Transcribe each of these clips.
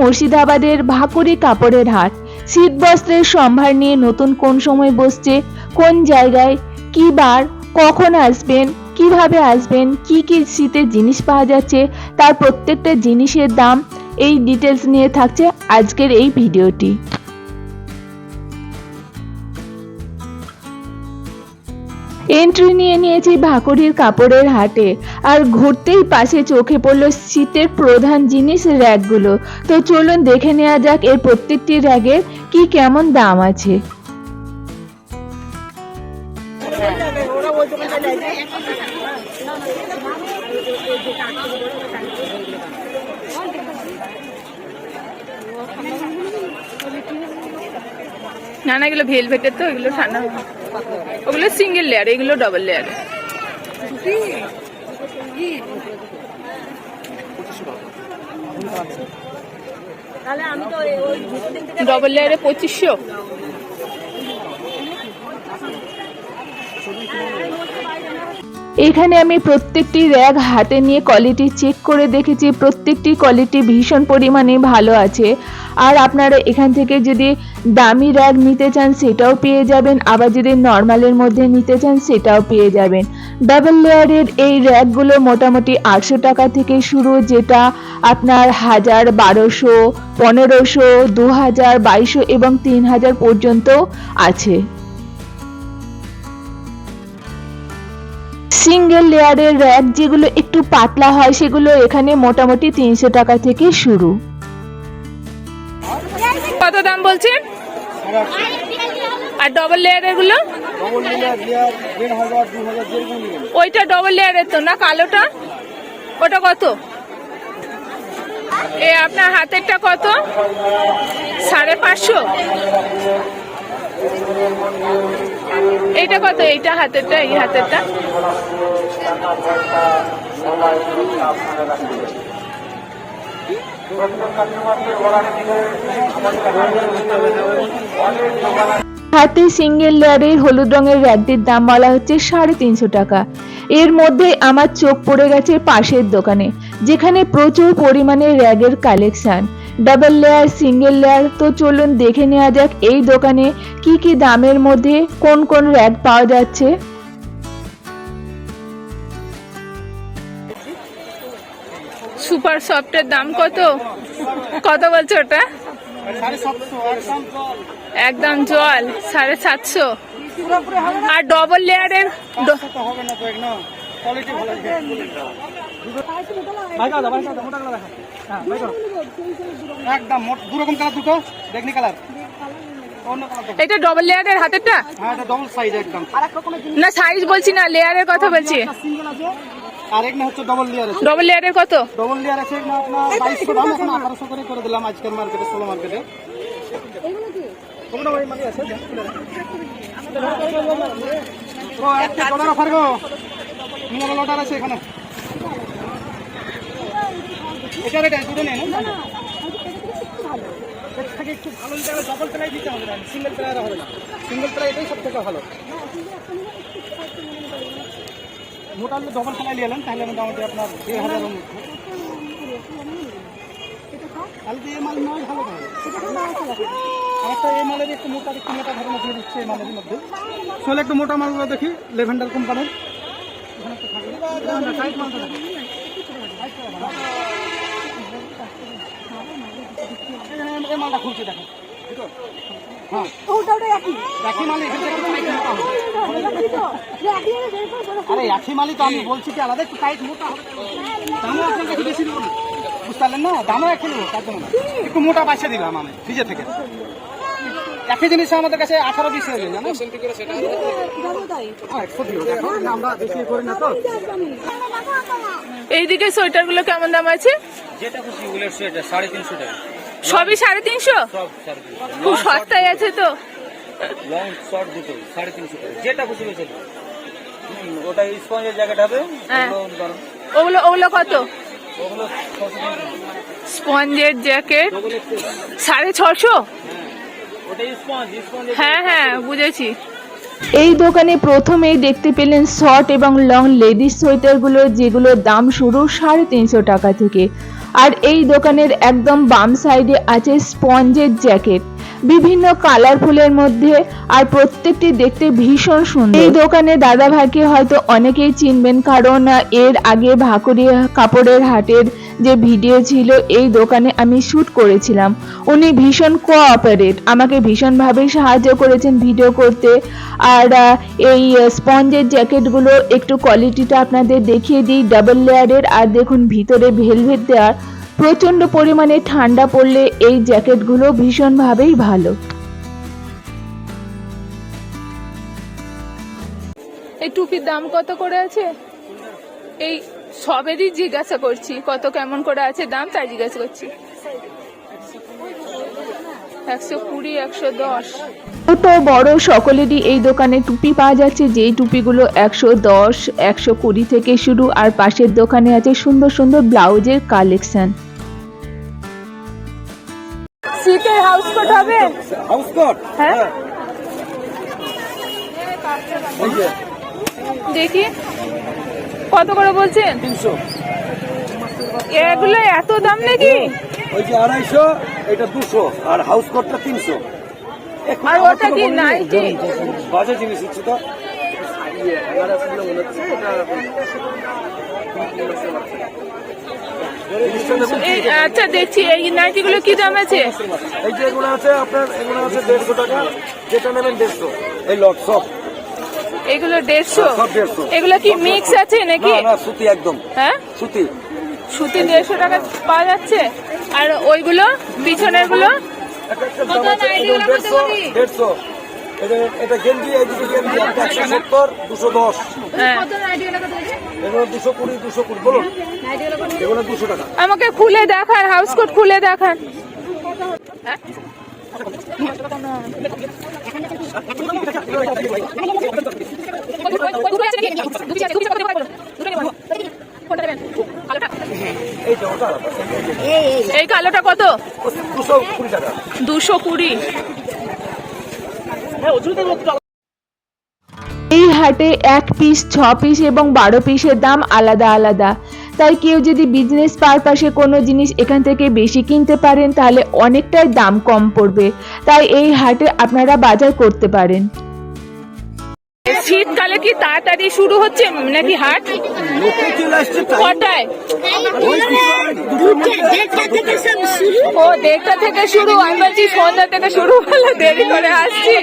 মুর্শিদাবাদের ভাকুরি কাপড়ের হাট। শীত বস্ত্রের সম্ভার নিয়ে নতুন কোন সময় বসছে, কোন জায়গায়, কি বার, কখন আসবেন, কীভাবে আসবেন, কি কি শীতের জিনিস পাওয়া যাচ্ছে, তার প্রত্যেকটা জিনিসের দাম এই ডিটেলস নিয়ে থাকছে আজকের এই ভিডিওটি। এন্ট্রি নিয়ে নিয়েছি ভাকুরির কাপড়ের হাটে। আর ঘুরতেই পাশে চোখে পড়ল শীতের প্রধান জিনিস র্যাকগুলো। তো চলুন দেখে নেওয়া যাক এর প্রত্যেকটি র্যাগের কি কেমন দাম আছে। না না, এগুলো ভেলভেটের তো, এগুলো ঠান্ডা। ওগুলো সিঙ্গেল লেয়ার এগুলো ডবল লেয়ার ডবল লেয়ারে পঁচিশশো। এখানে আমি প্রত্যেকটি র্যাগ হাতে নিয়ে কোয়ালিটি চেক করে দেখেছি, প্রত্যেকটি কোয়ালিটি ভীষণ পরিমাণে ভালো আছে। আর আপনারা এখান থেকে যদি দামি র্যাগ নিতে চান, সেটাও পেয়ে যাবেন। আবার যদি নর্মালের মধ্যে নিতে চান, সেটাও পেয়ে যাবেন। ডাবল লেয়ারের এই র্যাকগুলো মোটামুটি আটশো টাকা থেকে শুরু, যেটা আপনার হাজার বারোশো, পনেরোশো দু হাজার বাইশশো এবং তিন হাজার পর্যন্ত আছে। সিঙ্গেল লেয়ারের র্যাক যেগুলো একটু পাতলা হয়, সেগুলো এখানে মোটামুটি তিনশো টাকা থেকে শুরু। কত দাম বলছেন? আর ডবল লেয়ার নেবেন ওইটা ডবল লেয়ারের তো, না কালোটা? ওটা কত? এ আপনার হাতেরটা কত? সাড়ে পাঁচশো? এইটা কত? এইটা হাতেরটা, এই হাতেরটা? হাতে সিঙ্গেল লেয়ারের হলুদ রঙের র্যাকটির দাম বলা হচ্ছে সাড়ে তিনশো টাকা। এর মধ্যে আমার চোখ পড়ে গেছে পাশের দোকানে, যেখানে প্রচুর পরিমাণে র্যাগের collection. Double layer, single layer, তো চলুন দেখে নেওয়া যাক এই দোকানে কি কি দামের মধ্যে কোন কোন র্যাক পাওয়া যাচ্ছে। সুপার সফটের দাম কত? কত বলছো ওটা? একদম জল, সাড়ে সাতশো। আর ডবল লেয়ারের কোয়ালিটি ভালো আছে ভাই দাদা ভাই দাদা মোটা কালার দেখা। হ্যাঁ ভাই একদম মোট দু রকম কালার দুটো দেখনি কালার। এটা ডবল লেয়ারের হাতেরটা? হ্যাঁ এটা ডবল সাইজ একদম। না সাইজ বলছি না লেয়ারের কথা বলছি। সিঙ্গেল আছে আর এক না হচ্ছে ডবল লেয়ার আছে। ডবল লেয়ারের কত? ডবল লেয়ার আছে না আপনার বাইশশো দাম এখন আঠারোশো করে করে দিলাম আজকের মার্কেটে ষোলো মার্কেটে কোনটা ওই মাঝে আছে? ও একটা ডলার অফার গো নিয়ে অর্ডার আছে এখানে? এটা রেট দুটো নেই না। থেকে একটু ভালো নিতে হবে ডবল প্লাই দিতে হবে সিঙ্গেল প্লাই হবে না। সিঙ্গেল প্লাই এটাই সব থেকে ভালো। মোটা ডবল প্লাই নিয়ে এলেন তাহলে মোটামুটি আপনার দেড় হাজারের তাহলে এই মাল নয় ভালো তাহলে। আরেকটা এই মালের একটু মোটা একটু মোটা ধরনের দিয়ে দিচ্ছে এই মালের মধ্যে। একটু মোটা মালগুলো দেখি লেভেন্ডার কোম্পানির এখানে একটু থাকে। লেভেন্ডার টাইট আরে একই মালই তো আমি বলছি কি আলাদা একটু টাইট মোটা হবে দামও আপনার কাছে বেশি দেবো না। বুঝতে পারলেন না দামও একই নেব একটু মোটা পাইসা দিলাম আমি ফ্রিজে থেকে একই জিনিস আমাদের কাছে আঠারো বিশ হয়ে যায় না, আমরা বেশি করি না তো। এইদিকে সোয়েটারগুলো কেমন দাম আছে? যেটা খুশি উলের সোয়েটার সাড়ে তিনশো টাকা। সবই সাড়ে তিনশো? খুব সস্তায় আছে তো। লং শর্ট দুটো সাড়ে তিনশো টাকা। যেটা খুশি বেছে নাও। ওটা স্পঞ্জের জ্যাকেট হবে হ্যাঁ। ওগুলো ওগুলো ওগুলো কত? ছশো স্পঞ্জের জ্যাকেট সাড়ে ছশো? হ্যাঁ হ্যাঁ বুঝেছি। এই দোকানে প্রথমেই দেখতে পেলেন শর্ট এবং লং লেডিস সোয়েটারগুলো যেগুলোর দাম শুরু সাড়ে তিনশো টাকা থেকে। আর এই দোকানের একদম বাম সাইডে আছে স্পঞ্জের জ্যাকেট। বিভিন্ন কালারফুলের মধ্যে আর প্রত্যেকটি দেখতে ভীষণ সুন্দর। এই দোকানে দাদা ভাইকে হয়তো অনেকেই চিনবেন কারণ এর আগে ভাকুরিয়া কাপড়ের হাটের যে ভিডিও ছিল, এই দোকানে আমি শ্যুট করেছিলাম। উনি ভীষণ কোঅপারেট আমাকে ভীষণভাবেই সাহায্য করেছেন ভিডিও করতে। আর এই স্পঞ্জের জ্যাকেটগুলো একটু কোয়ালিটিটা আপনাদের দেখিয়ে দিই ডাবল লেয়ারের আর দেখুন, ভিতরে ভেলভেট দেওয়ার। প্রচণ্ড পরিমাণে ঠান্ডা পড়লে এই জ্যাকেটগুলো ভীষণভাবেই ভালো। এই টুপির দাম কত করে আছে? এই সবেরই জিজ্ঞাসা করছি কত কেমন করে আছে দাম তাই জিজ্ঞাসা করছি। একশো কুড়ি একশো দশ। ছোট বড় সকলেরই এই দোকানে টুপি পাওয়া যাচ্ছে যেই টুপিগুলো একশো দশ একশো কুড়ি থেকে শুরু আর পাশের দোকানে আছে সুন্দর সুন্দর ব্লাউজের কালেকশন। শীতের হাউস কোট হবে? হাউস কোট হ্যাঁ। দেখি। কত করে বলছেন তিনশো। এগুলো এত দাম নাকি? ওই যে আড়াইশো এটা দুশো আর হাউস কোটটা তিনশো। আর ওটা কি নাইটি বাজে জিনিস হচ্ছে তো? এই আচ্ছা দেখছি এই নাইটি গুলো কি দাম আছে? এই যে এগুলো আছে আপনার এগুলো আছে দেড়শো টাকা যেটা নেবেন দেড়শো। এই লট সব এগুলো দেড়শো? সব দেড়শো। এগুলো কি মিক্স আছে নাকি? না না সুতি একদম। হ্যাঁ? সুতি। সুতি দেড়শো টাকা পাওয়া যাচ্ছে? আর ওইগুলো পিছনেরগুলো দেড়শো দেড়শো। এটা গেঞ্জি গেঞ্জি একটা একশো সত্তর দুশো দশ। হ্যাঁ। এগুলো দুশো কুড়ি দুশো কুড়ি। বলুন। এগুলো দুশো টাকা। আমাকে খুলে দেখান হাউস কোট খুলে দেখান। এই কালোটা কত? দুশো কুড়ি। এই হাটে এক পিস, ছ পিস এবং বারো পিসের দাম আলাদা আলাদা। তাই কেউ যদি বিজনেস পারপাসে কোনো জিনিস এখান থেকে বেশি কিনতে পারেন, তাহলে অনেকটাই দাম কম পড়বে। তাই এই হাটে আপনারা বাজার করতে পারেন। শীতকালে কি তাড়াতাড়ি শুরু হচ্ছে নাকি হাট? কটায়? ও দেড়টা থেকে শুরু। আমি বলছি সন্ধ্যা থেকে শুরু হলো দেরি করে আসছি।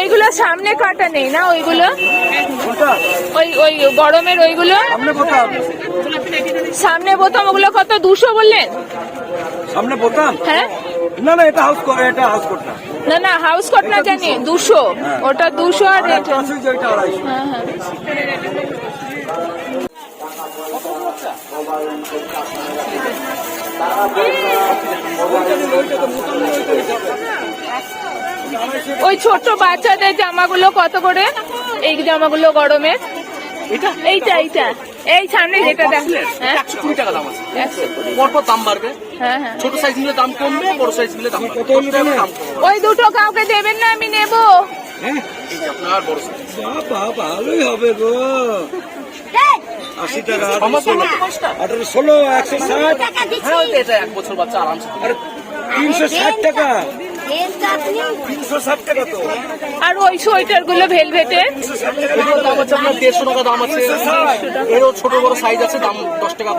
এইগুলো সামনে কাটা নেই না ওইগুলো? ওই ওই গরমের ওইগুলো? সামনে বোতাম ওগুলো কত? দুশো বললেন? সামনে বোতাম হ্যাঁ? না না এটা হাউস করে এটা হাউস কোট না। না না হাউস কোট না জানি দুশো। ওটা দুশো আর এটা হ্যাঁ হ্যাঁ। ওই ছোট বাচ্চাদের জামাগুলো কত করে? এই জামাগুলো গরমের। এইটা এইটা। এই সামনে যেটা দেখ হ্যাঁ? একশো কুড়ি টাকা দাম আছে। পরপর দাম বাড়বে। হ্যাঁ হ্যাঁ। ছোট সাইজ নিলে দাম কমবে বড় সাইজ নিলে দাম দাম কমবে। ওই দুটো কাউকে দেবেন না আমি নেব। আপনার বড় সাইজ ভালোই হবে গো। আশি টাকা আঠারো ষোলো। একশো ষাট। এটা এক বছর বাচ্চা আরামসে। তিনশো ষাট টাকা তিনশো ষাট টাকা। তো আর ওই সোয়েটারগুলো ভেলভেটে এগুলোর দাম আছে। আপনার দেড়শো টাকা দাম আছে। এরও ছোট বড় সাইজ আছে দাম দশ টাকা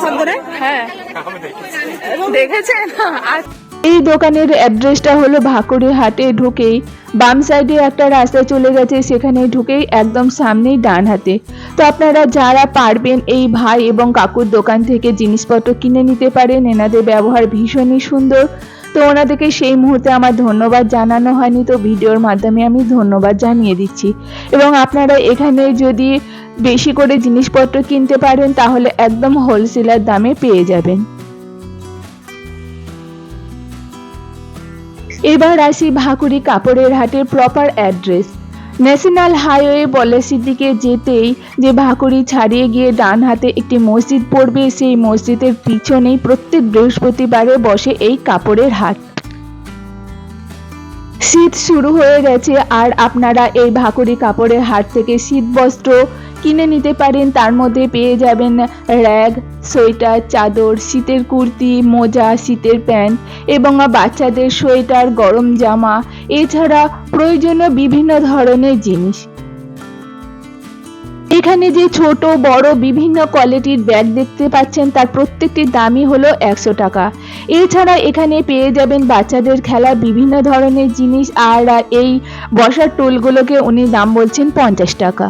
কম করে হ্যাঁ দেখেছেন? আর এই দোকানের অ্যাড্রেসটা হলো ভাকুরি হাটে ঢুকেই বাম সাইডে একটা রাস্তা চলে গেছে, সেখানে ঢুকেই একদম সামনেই ডান হাতে তো আপনারা যারা পারবেন এই ভাই এবং কাকুর দোকান থেকে জিনিসপত্র কিনে নিতে পারেন, এনাদের ব্যবহার ভীষণই সুন্দর। তো ওনাদেরকে সেই মুহূর্তে আমার ধন্যবাদ জানানো হয়নি, তো ভিডিওর মাধ্যমে আমি ধন্যবাদ জানিয়ে দিচ্ছি। এবং আপনারা এখানে যদি বেশি করে জিনিসপত্র কিনতে পারেন, তাহলে একদম হোলসেলার দামে পেয়ে যাবেন। এবার আসি ভাকুরি কাপড়ের হাটের প্রপার অ্যাড্রেস ন্যাশনাল হাইওয়ে পলিসির দিকে যেতেই যে ভাকুরি ছাড়িয়ে গিয়ে ডান হাতে একটি মসজিদ পড়বে, সেই মসজিদের পিছনেই প্রত্যেক বৃহস্পতিবারে বসে এই কাপড়ের হাট। শীত শুরু হয়ে গেছে, আর আপনারা এই ভাকুরি কাপড়ের হাট থেকে শীত বস্ত্র কিনে নিতে পারেন, তার মধ্যে পেয়ে যাবেন র্যাগ সোয়েটার, চাদর, শীতের কুর্তি, মোজা, শীতের প্যান্ট এবং বাচ্চাদের সোয়েটার, গরম জামা, এছাড়া প্রয়োজনীয় বিভিন্ন ধরনের জিনিস। এখানে যে ছোট, বড় বিভিন্ন কোয়ালিটির ব্যাগ দেখতে পাচ্ছেন, তার প্রত্যেকটির দামই হলো একশো টাকা। এছাড়া এখানে পেয়ে যাবেন বাচ্চাদের খেলা, বিভিন্ন ধরনের জিনিস, আর এই বসার টুলগুলোকে উনি দাম বলছেন পঞ্চাশ টাকা।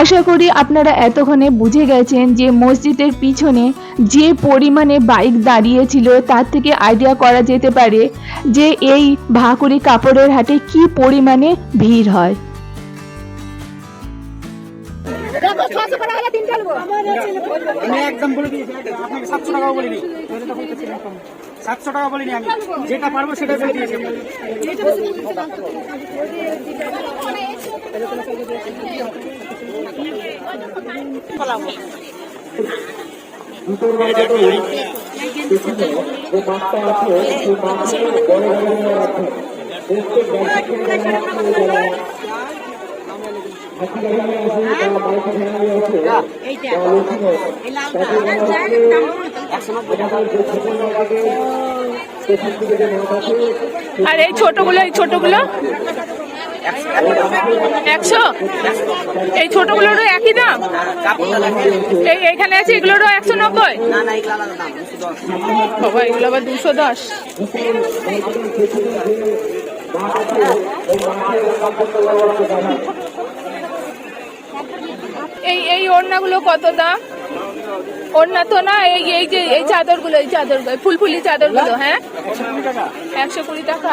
আশা করি আপনারা এতক্ষণে বুঝে গেছেন যে মসজিদের পিছনে যে পরিমাণে বাইক দাঁড়িয়েছিল তার থেকে আইডিয়া করা যেতে পারে যে এই ভাকুরি কাপড়ের হাটে কি পরিমাণে ভিড় হয়। আমি একদম বলে দিয়েছি আপনাকে সাতশো টাকাও বলিনি। সাতশো টাকা বলিনি আমি। যেটা পারব সেটা বলে দিয়েছি আর এই ছোটগুলো এই ছোটগুলো? একশো? এই ছোটগুলোরও একই দাম? এই এখানে আছে, এগুলোরও একশো নব্বই? বাবা, এগুলো আবার দুশো দশ। এই এই ওড়নাগুলো কত দাম? ওড়না তো না, এই এই যে, এই চাদরগুলো এই চাদরগুলো, ফুলফুলি চাদরগুলো হ্যাঁ? একশো কুড়ি টাকা।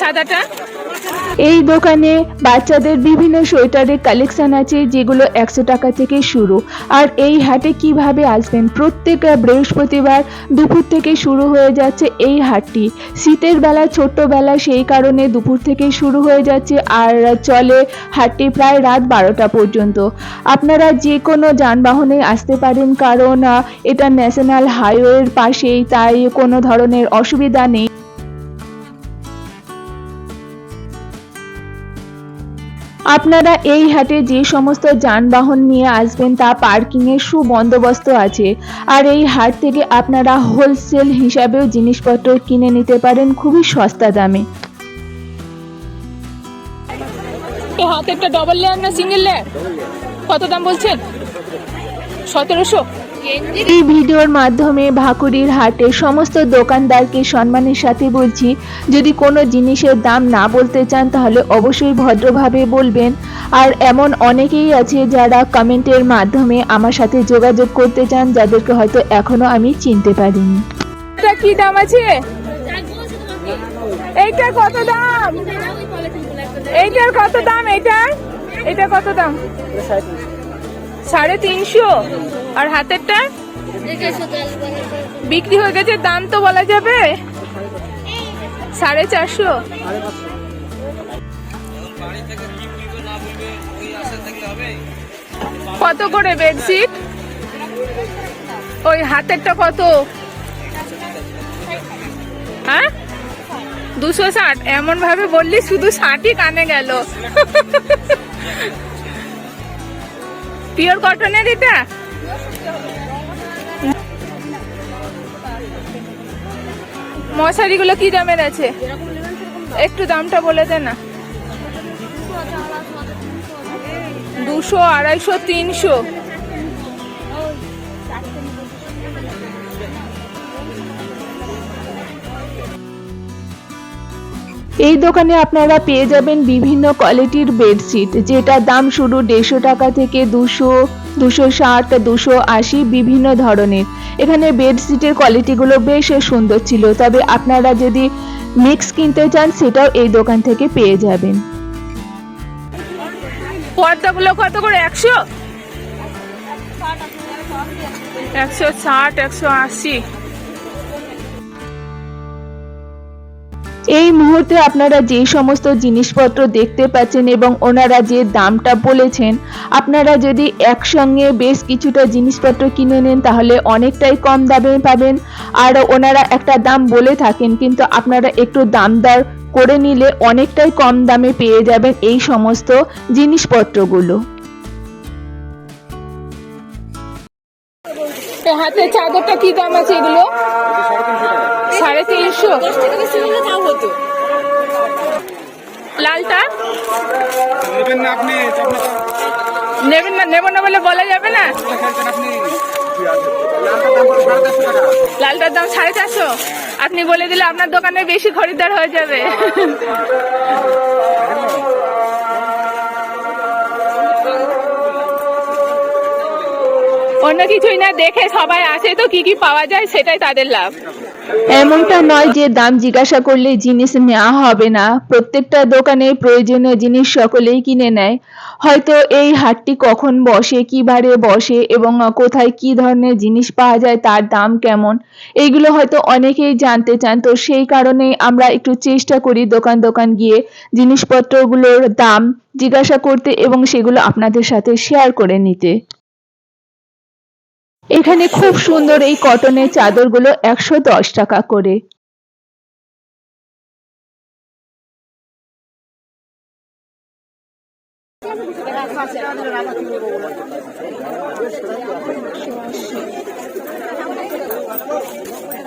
সাদাটা? এই দোকানে বাচ্চাদের বিভিন্ন সোয়েটারের কালেকশন আছে, যেগুলো একশো টাকা থেকে শুরু। আর এই হাটে কীভাবে আসবেন? প্রত্যেক বৃহস্পতিবার দুপুর থেকে শুরু হয়ে যাচ্ছে এই হাটটি। শীতের বেলা, ছোট্টবেলা সেই কারণে দুপুর থেকে শুরু হয়ে যাচ্ছে আর চলে হাটটি প্রায় রাত বারোটা পর্যন্ত। আপনারা যে কোনো যানবাহনে আসতে পারেন, কারণ এটা ন্যাশনাল হাইওয়ের পাশেই, তাই কোনো ধরনের অসুবিধা নেই। আপনারা এই হাটে যে সমস্ত যানবাহন নিয়ে আসবেন, তা পার্কিংয়ের সুবন্দোবস্ত আছে। আর এই হাট থেকে আপনারা হোলসেল হিসাবেও জিনিসপত্র কিনে নিতে পারেন খুবই সস্তা দামে। হাতেরটা ডবল লেয়ার না সিঙ্গেল লেয়ার কত দাম বলছেন? সতেরোশো? এই ভিডিওর মাধ্যমে ভাকুরির হাটে সমস্ত দোকানদারকে সম্মানের সাথে বলছি যদি কোনো জিনিসের দাম না বলতে চান, তাহলে অবশ্যই ভদ্রভাবে বলবেন। আর এমন অনেকেই আছে যারা কমেন্টের মাধ্যমে আমার সাথে যোগাযোগ করতে চান, যাদেরকে হয়তো এখনও আমি চিনতে পারিনি। এটা কি দাম আছে? এইটার কত দাম? এইটার কত দাম? এইটার? এটা কত দাম? সাড়ে তিনশো। আর হাতেরটা? বিক্রি হয়ে গেছে, দাম তো বলা যাবে। সাড়ে চারশো। কত করে বেডশিট? ওই হাতেরটা কত? হ্যাঁ? দুশো ষাট। এমন ভাবে বললি শুধু ষাটই কানে গেল। পিওর কটনের এটা মশারিগুলো কি দামের আছে? একটু দামটা বলে দে না। দুশো, আড়াইশো, তিনশো। এই দোকানে আপনারা পেয়ে যাবেন বিভিন্ন কোয়ালিটির বেডশিট যেটা দাম শুরু দেড়শো টাকা থেকে দুশো দুশো ষাট, দুশো আশি, বিভিন্ন ধরনের। এখানে বেডশিটের কোয়ালিটিগুলো বেশ সুন্দর ছিল, তবে আপনারা যদি মিক্স কিনতে চান, সেটাও এই দোকান থেকে পেয়ে যাবেন। পর্দাগুলো কত করে? একশো? একশো ষাট, একশো আশি। এই মুহূর্তে আপনারা যে সমস্ত জিনিসপত্র দেখতে পাচ্ছেন এবং ওনারা যে দামটা বলেছেন, আপনারা যদি একসঙ্গে বেশ কিছুটা জিনিসপত্র কিনে নেন, তাহলে অনেকটাই কম দামে পাবেন। আর ওনারা একটা দাম বলে থাকেন, কিন্তু আপনারা একটু দাম দর করে নিলে অনেকটাই কম দামে পেয়ে যাবেন এই সমস্ত জিনিসপত্রগুলো। হাতে চাদরটা কি দাম আছে এগুলো? তিনশো লালটা? নেবেন না আপনি আপনি নেবেন না নেব না বলে বলা যাবে না। লালটার দাম সাড়ে চারশো। আপনি বলে দিলে আপনার দোকানে বেশি খরিদ্দার হয়ে যাবে। অন্য কিছুই না দেখে সবাই আসে, তো কি কি পাওয়া যায় সেটাই তাদের লাভ। এমনটা নয় যে দাম জিজ্ঞাসা করলে জিনিস নেওয়া হবে না। প্রত্যেকটা দোকানে প্রয়োজনীয় জিনিস সকলেই কিনে নেয়। হয়তো এই হাটটি কখন বসে, কি বারে বসে, এবং কোথায় কি ধরনের জিনিস পাওয়া যায়, তার দাম কেমন এইগুলো হয়তো অনেকেই জানতে চান। তো সেই কারণে আমরা একটু চেষ্টা করি দোকান দোকান গিয়ে জিনিসপত্রগুলোর দাম জিজ্ঞাসা করতে এবং সেগুলো আপনাদের সাথে শেয়ার করে নিতে। এখানে খুব সুন্দর এই কটনের চাদরগুলো একশো দশ টাকা করে।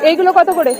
এইগুলো কত করে?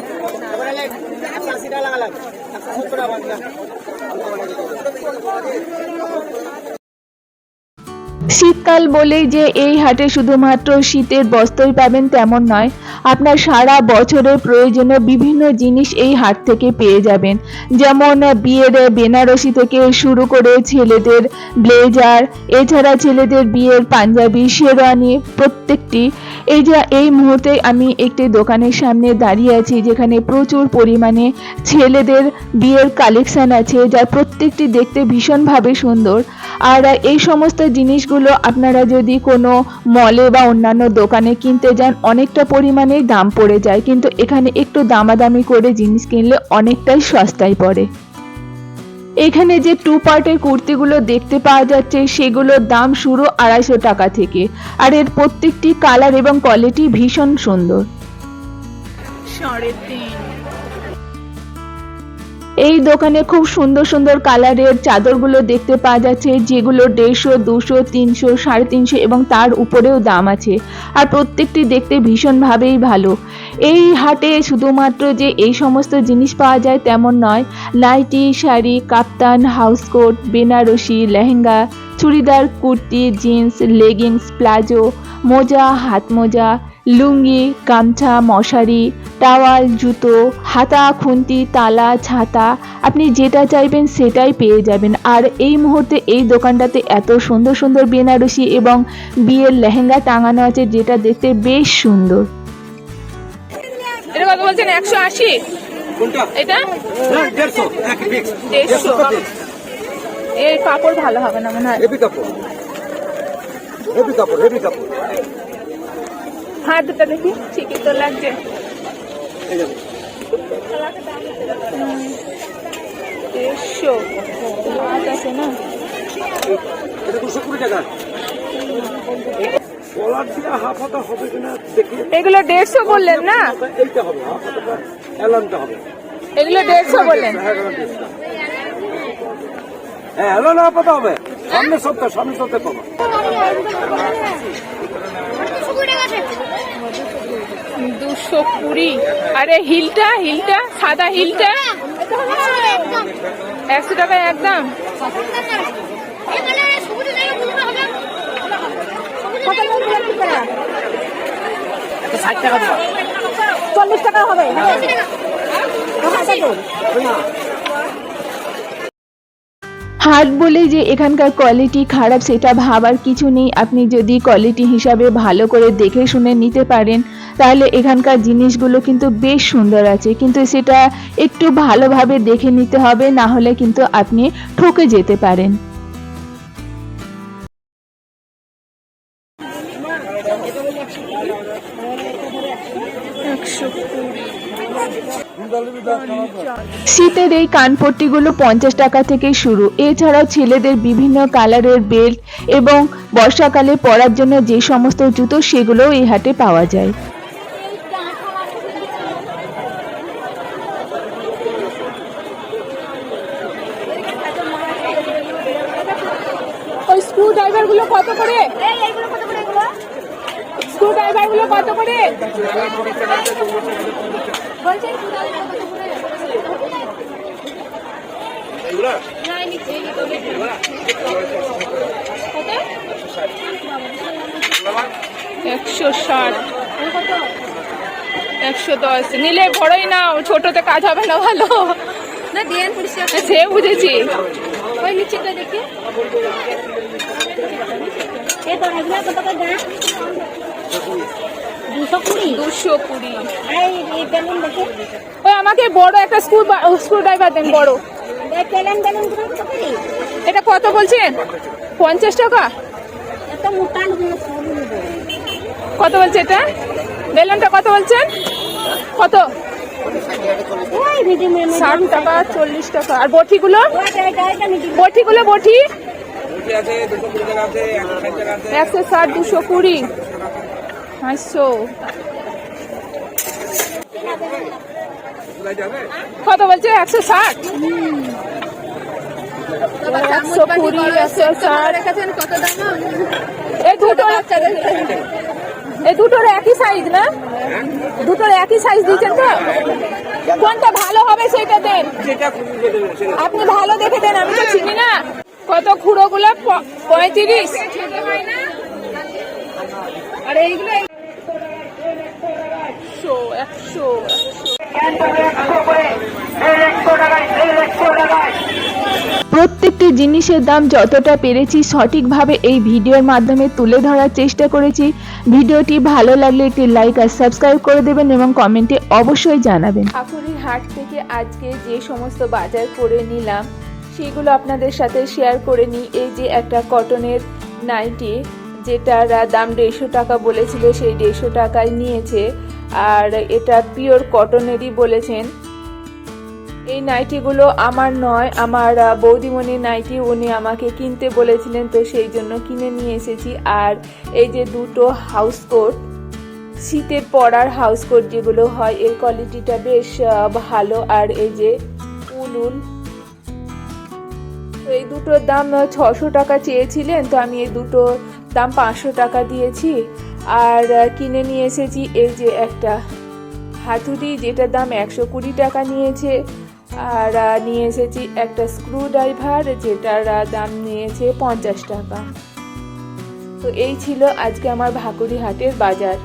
শীতকাল বলেই যে এই হাটে শুধুমাত্র শীতের বস্ত্রই পাবেন তেমন নয়। আপনার সারা বছরের প্রয়োজনীয় বিভিন্ন জিনিস এই হাট থেকে পেয়ে যাবেন। যেমন বিয়ের বেনারসি থেকে শুরু করে ছেলেদের ব্লেজার, এছাড়া ছেলেদের বিয়ের পাঞ্জাবি শেরওয়ানি প্রত্যেকটি। এই যে, এই মুহূর্তে আমি একটি দোকানের সামনে দাঁড়িয়ে আছি, যেখানে প্রচুর পরিমাণে ছেলেদের বিয়ের কালেকশন আছে, যা প্রত্যেকটি দেখতে ভীষণভাবে সুন্দর। আর এই সমস্ত জিনিসগুলো আপনারা যদি কোনো মলে বা অন্যান্য দোকানে কিনতে যান, অনেকটা পরিমাণেই দাম পড়ে যায়, কিন্তু এখানে একটু দামাদামি করে জিনিস কিনলে অনেকটাই সস্তায় পড়ে। এখানে যে টু পার্টের কুর্তিগুলো দেখতে পাওয়া যাচ্ছে, সেগুলোর দাম শুরু আড়াইশো টাকা থেকে, আর এর প্রত্যেকটি কালার এবং কোয়ালিটি ভীষণ সুন্দর। সাড়ে তিন। এই দোকানে খুব সুন্দর সুন্দর কালারের চাদরগুলো দেখতে পাওয়া যাচ্ছে, যেগুলো দেড়শো, দুশো, তিনশো, সাড়ে তিনশো এবং তার উপরেও দাম আছে। আর প্রত্যেকটি দেখতে ভীষণভাবেই ভালো। এই হাটে শুধুমাত্র যে এই সমস্ত জিনিস পাওয়া যায় তেমন নয়, নাইটি, শাড়ি, কাপ্তান housecoat Banarasi, lehenga, churidar, kurti, jeans, leggings, palazzo, মোজা হাত মোজা লুঙ্গি গামছা মশারি টাওয়াল জুতো হাতা খুন্তি তালা ছাতা আপনি যেটা চাইবেন সেটাই পেয়ে যাবেন। আর এই মুহূর্তে এই দোকানটাতে এত সুন্দর সুন্দর বেনারসি এবং বিয়ের লেহেঙ্গা টাঙানো আছে যেটা দেখতে বেশ সুন্দর। এটা কত বলছেন? একশো আশি? এটা? দেড়শো। এর কাপড় ভালো হবে না মনে হয়। হেভি কাপড়। হেভি কাপড় হেভি কাপড়। হাত দুটো দেখি। ঠিকই তো লাগছে। দেড়শো হাত আছে না? এগুলো দেড়শো বললেন না? এগুলো দেড়শো বললেন। হ্যাঁ হবে। সামনে সপ্তাহ সামনে সপ্তাহে পাবো দুশো কুড়ি। আরে হিলটা হিলটা সাদা হিলটা। একশো টাকা একদম চল্লিশ টাকা হবে। হাট বলে যে এখানকার কোয়ালিটি খারাপ, সেটা ভাবার কিছু নেই। আপনি যদি কোয়ালিটি হিসাবে ভালো করে দেখে শুনে নিতে পারেন, তাহলে এখানকার জিনিসগুলো কিন্তু বেশ সুন্দর আছে। কিন্তু সেটা একটু ভালোভাবে দেখে নিতে হবে, না হলে কিন্তু আপনি ঠকে যেতে পারেন। এই কানপট্টিগুলো পঞ্চাশ টাকা থেকে শুরু। এছাড়াও ছেলেদের বিভিন্ন কালারের বেল্ট এবং বর্ষাকালে পরার জন্য যে সমস্ত জুতো সেগুলোও এই হাটে পাওয়া যায়। ওই স্ক্রু ড্রাইভার কত করে স্ক্রু কত করে? একশো ষাট। একশো দশ। নিলে বড়ই না ছোটতে কাজ হবে না ভালো। না পরিষ্কার সে বুঝেছি। ওই নিচেটা দেখে। দুশো কুড়ি। ওই আমাকে বড় একটা স্ক্রু স্ক্রু ড্রাইভার দেন বড়। এটা কত বলছেন পঞ্চাশ টাকা? কত বলছে এটা? বেলুনটা কত বলছেন? কত? ষাট টাকা, চল্লিশ টাকা। আর বটিগুলো বটিগুলো বটি একশো ষাট, দুশো কুড়ি। পাঁচশো কত বলছে? একশো ষাট। একশো কুড়ি, একশো ষাট। কত দাম দুটোর একই সাইজ না? দুটোর একই সাইজ দিচ্ছেন তো? কোনটা ভালো হবে আপনি ভালো দেখে দেন, আমি তো চিনি না। কত খুঁড়ো গুলো পঁয়ত্রিশ। একশো। প্রত্যেকটি জিনিসের দাম যতটা পেরেছি সঠিকভাবে এই ভিডিওর মাধ্যমে তুলে ধরার চেষ্টা করেছি। ভিডিওটি ভালো লাগলে একটি লাইক আর সাবস্ক্রাইব করে দেবেন এবং কমেন্টে অবশ্যই জানাবেন। ঠাকুরের হাট থেকে আজকে যে সমস্ত বাজার করে নিলাম, সেগুলো আপনাদের সাথে শেয়ার করে নিই। এই যে একটা কটনের নাইটি যেটার দাম দেড়শো টাকা বলেছিল, সেই দেড়শো টাকায় নিয়েছে। আর এটা পিওর কটনেরই বলেছেন। এই নাইটিগুলো আমার নয় আমার আহ, বৌদিমণির নাইটি উনি আমাকে কিনতে বলেছিলেন তো সেই জন্য কিনে নিয়ে এসেছি। আর এই যে দুটো হাউস কোট শীতে পরার হাউস কোট যেগুলো হয় এর কোয়ালিটিটা বেশ ভালো। আর এই যে উল উল তো এই দুটোর দাম ছশো টাকা চেয়েছিলেন তো আমি এই দুটো দাম পাঁচশো টাকা দিয়েছি। আর কিনে নিয়ে এসেছি। এই যে একটা হাতুড়ি, যেটার দাম একশো কুড়ি টাকা নিয়েছে। আর নিয়ে এসেছি একটা স্ক্রু ড্রাইভার যেটার দাম নিয়েছে পঞ্চাশ টাকা। তো এই ছিল আজকে আমার ভাকুরি হাটের বাজার।